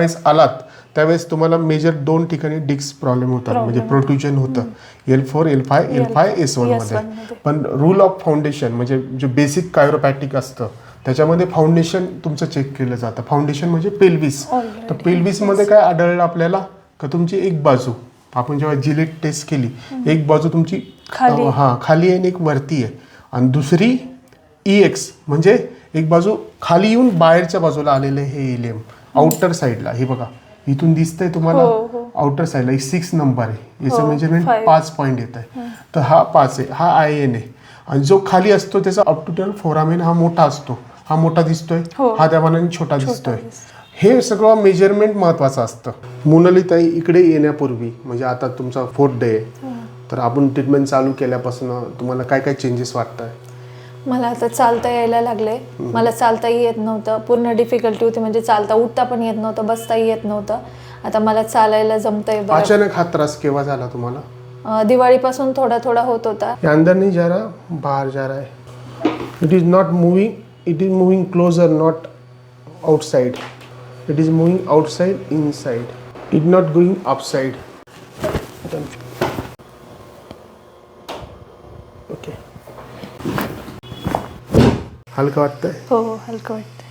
वेळेस आलात त्यावेळेस तुम्हाला मेजर दोन ठिकाणी डिस्क प्रॉब्लेम होतात. म्हणजे प्रोट्युजन होतं. L four L five L five S वनमध्ये S1 मध्ये. पण रूल ऑफ फाउंडेशन म्हणजे जे बेसिक कायरोपॅटिक असतं त्याच्यामध्ये फाउंडेशन तुमचं चेक केलं जातं. फाउंडेशन म्हणजे पेल्विस. तर पेल्विसमध्ये काय आढळलं आपल्याला? का तुमची एक बाजू आपण जेव्हा जिलेट टेस्ट केली एक बाजू तुमची हा खाली आहे आणि एक वरती आहे. आणि दुसरी ई एक्स म्हणजे एक बाजू खाली येऊन बाहेरच्या बाजूला आलेलं हे इलेम आउटर साईडला हे बघा इथून दिसतंय तुम्हाला हो, हो. आउटर साईडला सिक्स नंबर आहे. याचं हो, मेजरमेंट five. पाच पॉईंट येत आहे तर हा पाच आहे. हा आय एन आहे. आणि जो खाली असतो त्याचा अप टू टेन फोरामेन हा मोठा असतो. हा मोठा दिसतोय. हो. हा त्या मानाने छोटा दिसतोय. दिसतो. हे सगळं मेजरमेंट महत्वाचं असतं. मोनालीताई इकडे येण्यापूर्वी म्हणजे आता तुमचा फोर्थ डे आहे. तर आपण ट्रीटमेंट चालू केल्यापासून तुम्हाला काय काय चेंजेस वाटत आहे मला आता चालता यायला लागले. मला चालताही येत नव्हतं. पूर्ण डिफिकल्टी होती म्हणजे चालता उठता पण येत नव्हतं बसताही येत नव्हतं. आता मला चालायला जमतंय बरं. अचानक हा त्रास केव्हा झाला तुम्हाला? अं, दिवाळीपासून थोडा थोडा होत होता. ये अंदर नहीं जा रहा बाहर जा रहा है it is not moving it is moving closer not outside it is moving outside inside it not going upside okay हलकं वाटतंय? हो हो हलकं वाटतं